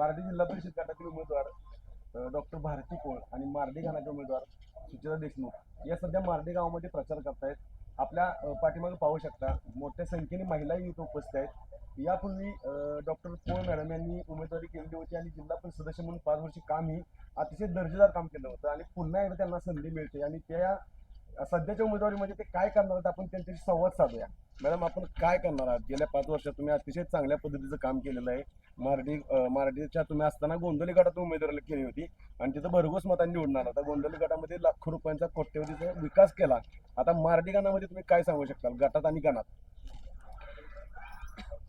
मार्डी जिल्हा परिषद गटातील उमेदवार डॉक्टर भारती कोळ आणि मार्डी घानाचे उमेदवार सुचिता देशमुख या सध्या मार्डी गावामध्ये प्रचार करतायत. आपल्या पाठीमागे पाहू शकता मोठ्या संख्येने महिलाही इथं उपस्थित आहेत. यापूर्वी डॉक्टर कोळ मॅडम यांनी उमेदवारी केलेली होती आणि जिल्हा परिषद सदस्य म्हणून पाच वर्ष कामही अतिशय दर्जेदार काम केलं होतं आणि पुन्हा एकदा त्यांना संधी मिळते आणि त्या सध्याच्या उमेदवारीमध्ये ते काय करणार आहेत आपण त्यांच्याशी संवाद साधूया. मॅडम आपण काय करणार आहात? गेल्या पाच वर्षात तुम्ही अतिशय चांगल्या पद्धतीचं काम केलेलं आहे. मराठी मराठीच्या तुम्ही असताना गोंधळी गटातून उमेदवारी केली होती आणि तिथं भरघोस मतांनी निवडणार होता आता गटामध्ये लाखो रुपयांचा कोट्यवधीचा विकास केला. आता मराठी गणामध्ये तुम्ही काय सांगू शकता गटात आणि गणात.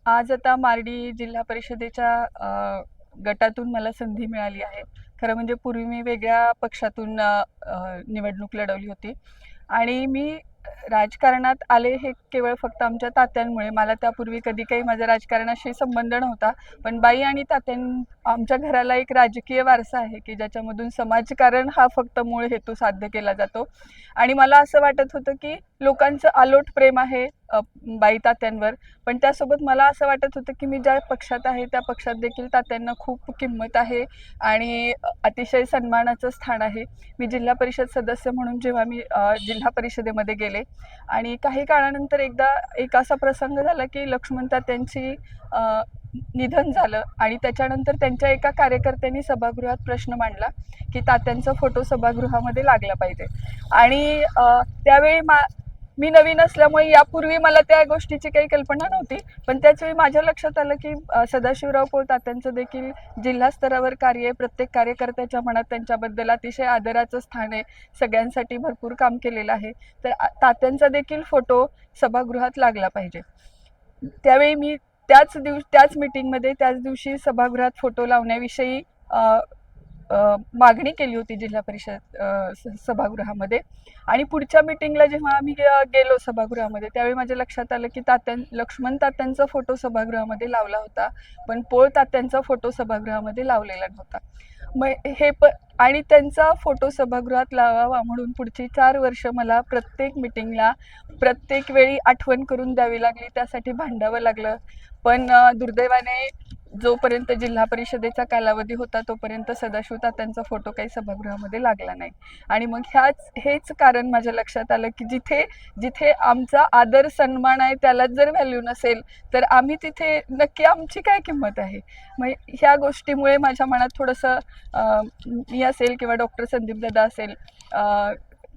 आज आता मारडी जिल्हा परिषदेच्या गटातून मला संधी मिळाली आहे. खरं म्हणजे पूर्वी मी वेगळ्या पक्षातून निवडणूक लढवली होती. आणि मी राजकारणात आले हे केवळ फक्त आमच्या तात्यांमुळे. मला त्यापूर्वी कधी काही माझा राजकारणाशी संबंध नव्हता. पण बाई आणि तात्यां आमच्या घराला एक राजकीय वारसा आहे की ज्याच्यामधून समाजकारण हा फक्त मूळ हेतू साध्य केला जातो. आणि मला असं वाटत होतं की लोकांचं आलोट प्रेम आहे बाई तात्यांवर. पण त्यासोबत मला असं वाटत होतं की मी ज्या पक्षात आहे त्या पक्षात देखील तात्यांना खूप किंमत आहे आणि अतिशय सन्मानाचं स्थान आहे. मी जिल्हा परिषद सदस्य म्हणून जेव्हा मी जिल्हा परिषदेमध्ये गेले आणि काही काळानंतर एकदा एक असा प्रसंग झाला की लक्ष्मण तात्यांची निधन झालं आणि त्याच्यानंतर त्यांच्या एका कार्यकर्त्यांनी सभागृहात प्रश्न मांडला की तात्यांचा फोटो सभागृहामध्ये लागला पाहिजे. आणि त्यावेळी मा मी नवीन असल्यामुळे यापूर्वी मला त्या गोष्टीची काही कल्पना नव्हती पण त्याचवेळी माझ्या लक्षात आलं की सदाशिवराव पोळ तात्यांचं देखील जिल्हा स्तरावर कार्य आहे. प्रत्येक कार्यकर्त्याच्या मनात त्यांच्याबद्दल अतिशय आदराचं स्थान आहे. सगळ्यांसाठी भरपूर काम केलेलं आहे. तर तात्यांचा देखील फोटो सभागृहात लागला पाहिजे. त्यावेळी मी त्याच दिवस त्याच मिटिंगमध्ये त्याच दिवशी सभागृहात फोटो लावण्याविषयी मागणी केली होती जिल्हा परिषद स- सभागृहामध्ये. आणि पुढच्या मिटिंगला जेव्हा आम्ही गेलो सभागृहामध्ये त्यावेळी माझ्या लक्षात आलं की तात्यां लक्ष्मण तात्यांचा फोटो सभागृहामध्ये लावला होता. पण पोळ तात्यांचा फोटो सभागृहामध्ये लावलेला नव्हता. मग हे प आणि त्यांचा फोटो सभागृहात लावावा म्हणून पुढची चार वर्ष मला प्रत्येक मिटिंगला प्रत्येक वेळी आठवण करून द्यावी लागली. त्यासाठी भांडावं लागलं. पण दुर्दैवाने जोपर्यंत जिल्हा परिषदेचा कालावधी होता तोपर्यंत सदाशिव तात्यांचा फोटो काही सभागृहामध्ये लागला नाही. आणि मग ह्याच हेच कारण माझ्या लक्षात आलं की जिथे जिथे आमचा आदर सन्मान आहे त्यालाच जर व्हॅल्यू नसेल तर आम्ही तिथे नक्की आमची काय किंमत आहे? मग ह्या गोष्टीमुळे माझ्या मनात थोडंसं मी असेल किंवा डॉक्टर संदीप दादा असेल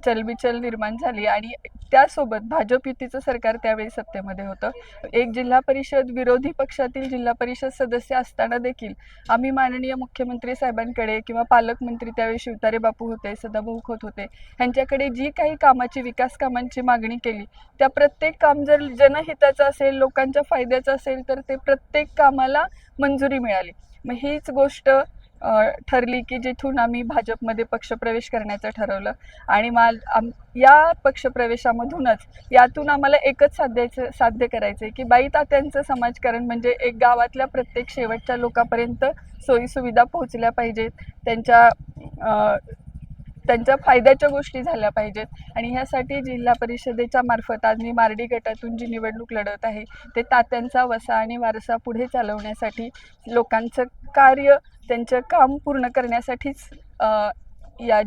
चलबिचल निर्माण झाली आणि त्यासोबत भाजप युतीचं सरकार त्यावेळी सत्तेमध्ये होतं. एक जिल्हा परिषद विरोधी पक्षातील जिल्हा परिषद सदस्य असताना देखील आम्ही माननीय मुख्यमंत्री साहेबांकडे किंवा पालकमंत्री त्यावेळी शिवतारे बापू होते सदाभाऊ खोत होते ह्यांच्याकडे जी काही कामाची विकास कामांची मागणी केली त्या प्रत्येक काम जर जनहिताचं असेल लोकांच्या फायद्याचं असेल तर ते प्रत्येक कामाला मंजुरी मिळाली. मग हीच गोष्ट ठरली की जिथून आम्ही भाजपमध्ये पक्षप्रवेश करण्याचं ठरवलं. आणि माल आम या पक्षप्रवेशामधूनच यातून आम्हाला एकच साध्यायचं साध्य करायचं आहे की बाई तात्यांचं समाजकारण म्हणजे एक गावातल्या प्रत्येक शेवटच्या लोकांपर्यंत सोयीसुविधा पोहोचल्या पाहिजेत. त्यांच्या त्यांच्या फायद्याच्या गोष्टी झाल्या पाहिजेत. आणि ह्यासाठी जिल्हा परिषदेच्या मार्फत आज मी मार्डी गटातून जी निवडणूक लढत आहे ते तात्यांचा वसा आणि वारसा पुढे चालवण्यासाठी लोकांचं कार्य त्यांचं काम पूर्ण करण्यासाठीच या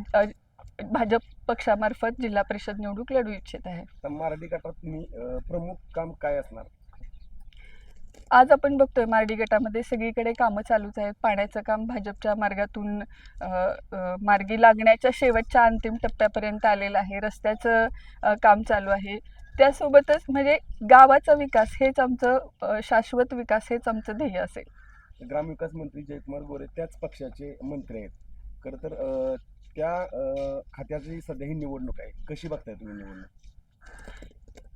भाजप पक्षामार्फत जिल्हा परिषद निवडणूक लढू इच्छित आहे. मार्डी गटात प्रमुख काम काय असणार? आज आपण बघतोय मार्डी गटामध्ये सगळीकडे कामं चालूच आहेत. पाण्याचं काम भाजपच्या मार्गातून मार्गी लागण्याच्या शेवटच्या अंतिम टप्प्यापर्यंत आलेलं आहे. रस्त्याचं काम चालू आहे. त्यासोबतच म्हणजे गावाचा विकास हेच आमचं शाश्वत विकास हेच आमचं ध्येय असेल. ग्रामविकास मंत्री जयकुमार गोरे त्याच पक्षाचे मंत्री आहेत. खरं तर त्या खात्याची सध्या ही निवडणूक आहे. कशी बघताय तुम्ही निवडणूक?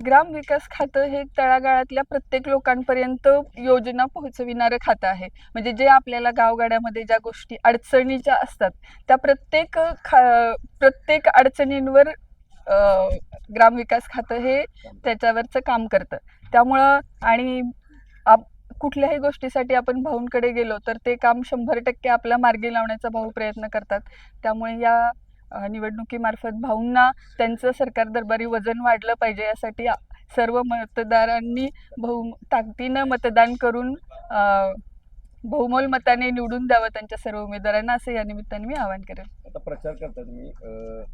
ग्राम विकास खातं हे तळागाळातल्या प्रत्येक लोकांपर्यंत योजना पोहोचविणारं खातं आहे. म्हणजे जे आपल्याला गावगाड्यामध्ये ज्या गोष्टी अडचणीच्या असतात त्या प्रत्येक खा प्रत्येक अडचणींवर ग्राम विकास खातं हे त्याच्यावरचं काम करतं. त्यामुळं आणि आप कुठल्याही गोष्टीसाठी आपण भाऊंकडे गेलो तर ते काम शंभर टक्के आपल्या मार्गी लावण्याचा भाऊ प्रयत्न करतात. त्यामुळे या निवडणुकीमार्फत भाऊंना त्यांचं सरकार दरबारी वजन वाढलं पाहिजे यासाठी सर्व मतदारांनी बहु ताकदीनं मतदान करून बहुमोल मताने निवडून द्यावं त्यांच्या सर्व उमेदवारांना असं या निमित्ताने मी आवाहन करेन. आता प्रचार करता तुम्ही.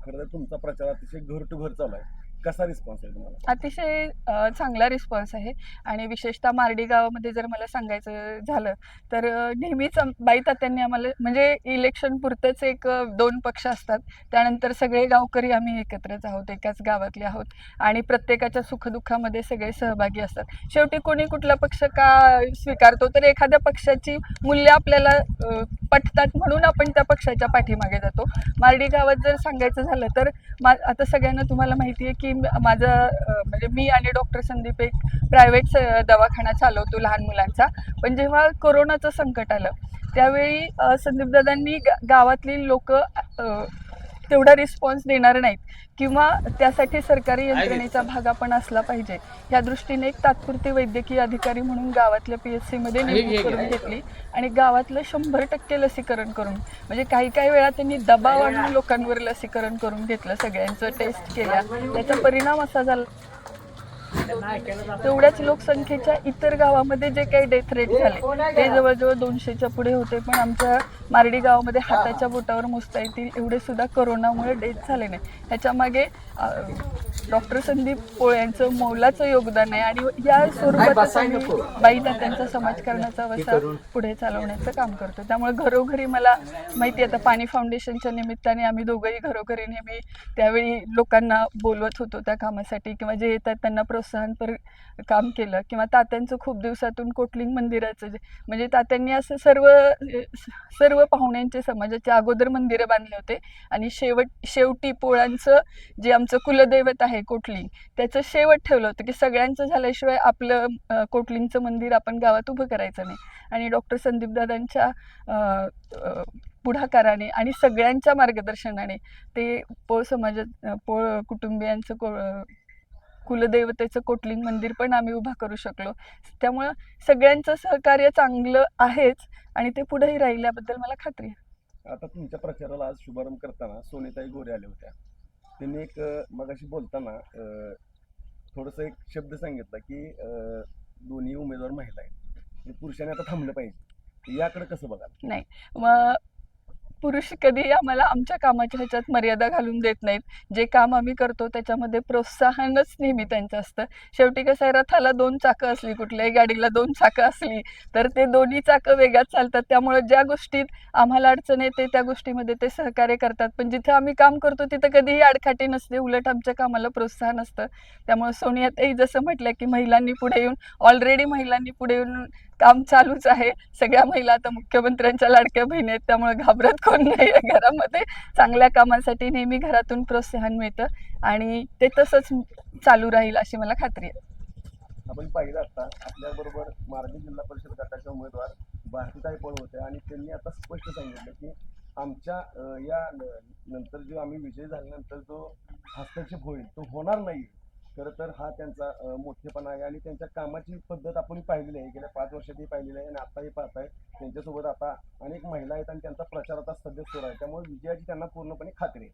खरं तर तुमचा प्रचार अतिशय घर टू घर चालू आहे. कसा रिस्पॉन्स आहे तुम्हाला? अतिशय अ, चांगला रिस्पॉन्स आहे. आणि विशेषतः मार्डी गावामध्ये जर मला सांगायचं झालं तर अ, नेहमीच आम- बाई तात्यांनी आम्हाला म्हणजे इलेक्शन पुरतंच एक अ, दोन पक्ष असतात. त्यानंतर सगळे गावकरी आम्ही एकत्रच आहोत एकाच गावातले आहोत. आणि प्रत्येकाच्या सुखदुःखामध्ये सगळे सहभागी असतात. शेवटी कोणी कुठला पक्ष का स्वीकारतो तर एखाद्या पक्षाची मूल्य आपल्याला अ, पटतात म्हणून आपण त्या पक्षाच्या पाठीमागे जातो. मार्डी गावात जर सांगायचं झालं तर मा आता सगळ्यांना तुम्हाला माहिती आहे की की माझं म्हणजे मी आणि डॉक्टर संदीप एक प्रायव्हेट दवाखाना चालवतो लहान मुलांचा. पण जेव्हा कोरोनाचं संकट आलं त्यावेळी संदीपदादांनी गावातली लोक तेवढा रिस्पॉन्स देणार नाहीत. किंवा त्यासाठी सरकारी यंत्रणेचा भाग आपण असला पाहिजे. या दृष्टीने एक तात्पुरती वैद्यकीय अधिकारी म्हणून गावातल्या पी एस सीमध्ये नेमणूक करून घेतली. आणि गावातलं शंभर टक्के लसीकरण करून म्हणजे काही काही वेळा त्यांनी दबाव आणून लोकांवर लसीकरण करून घेतलं सगळ्यांचं टेस्ट केल्या. त्याचा परिणाम असा झाला तेवढ्याच लोकसंख्येच्या इतर गावामध्ये जे काही डेथ रेट झाले ते जवळजवळ दोनशेच्या पुढे होते पण आमच्या मारडी गावामध्ये हाताच्या बोटावर मोजता येतील एवढे सुद्धा करोनामुळे डेथ झाले नाही. ह्याच्या मागे डॉक्टर संदीप पोळ यांचं मौलाचं योगदान आहे आणि या स्वरूपातच आम्ही बाई त्यांचा समाजकारणाचा वसा पुढे चालवण्याचं काम करतो. त्यामुळे घरोघरी मला माहिती आहे आता पाणी फाउंडेशनच्या निमित्ताने आम्ही दोघंही घरोघरी नेहमी त्यावेळी लोकांना बोलवत होतो त्या कामासाठी किंवा जे येतात त्यांना प्रोत्साहनपर काम केलं. किंवा तात्यांचं खूप दिवसातून कोटलिंग मंदिराचं जे म्हणजे तात्यांनी असं सर्व सर्व पाहुण्यांचे समाजाचे अगोदर मंदिरं बांधले होते. आणि शेवट शेवटी पोळांचं जे आमचं कुलदैवत आहे कोटलिंग त्याचं शेवट ठेवलं होतं की सगळ्यांचं झाल्याशिवाय आपलं कोटलिंगचं मंदिर आपण गावात उभं करायचं नाही. आणि डॉक्टर संदीपदादांच्या पुढाकाराने आणि सगळ्यांच्या मार्गदर्शनाने ते पोळ समाजात पोळ कुटुंबियांचं को कुलदैवतेचं कोटलिंग मंदिर पण आम्ही उभा करू शकलो. त्यामुळं सगळ्यांचं सहकार्य चांगलं आहेच आणि ते पुढेही राहिल्याबद्दल मला खात्री आहे. आता तुमच्या प्रचाराला आज शुभारंभ करताना सोनेताई गोरे आल्या होत्या. त्यांनी एक अं, मगाशी बोलताना थोडंसं एक शब्द सांगितला की दोन्ही उमेदवार महिला आहेत. पुरुषांनी आता थांबलं पाहिजे. याकडे कसं बघाल? नाही. मग पुरुष कधीही आम्हाला आमच्या कामाच्या ह्याच्यात मर्यादा घालून देत नाहीत. जे काम आम्ही करतो त्याच्यामध्ये प्रोत्साहनच नेहमी त्यांचं असतं. शेवटी कसं आहे रथाला दोन चाकं असली कुठल्याही गाडीला दोन चाकं असली तर ते दोन्ही चाकं वेगात चालतात. त्यामुळे ज्या गोष्टीत आम्हाला अडचण येते त्या गोष्टीमध्ये ते सहकार्य करतात. पण जिथे आम्ही काम करतो तिथं कधीही आडखाटी नसते उलट आमच्या कामाला प्रोत्साहन असतं. त्यामुळे सोनियातही जसं म्हटलं की महिलांनी पुढे येऊन ऑलरेडी महिलांनी पुढे येऊन काम चालूच आहे. सगळ्या महिला आता मुख्यमंत्र्यांच्या लाडक्या बहिणी आहेत त्यामुळे घाबरत कोण नाही आहे घरामध्ये. चांगल्या कामासाठी नेहमी घरातून प्रोत्साहन मिळतं आणि ते तसंच चालू राहील अशी मला खात्री आहे. आपण पाहिलं आता आपल्याबरोबर मार्गी जिल्हा परिषद गटाच्या उमेदवार भारतीताई पण होते आणि त्यांनी आता स्पष्ट सांगितलं की आमच्या या नंतर जो आम्ही विजय झाल्यानंतर जो हस्तक्षेप होईल तो होणार नाही खरं तर हा त्यांचा मोठेपणा आहे आणि त्यांच्या कामाची पद्धत आपण पाहिलेली आहे. गेल्या पाच वर्षातही पाहिलेली आहे आणि आताही पाहताय. त्यांच्यासोबत आता अनेक महिला आहेत आणि त्यांचा प्रचार आता सध्या सुरू आहे. त्यामुळे विजयाची त्यांना पूर्णपणे खात्री आहे.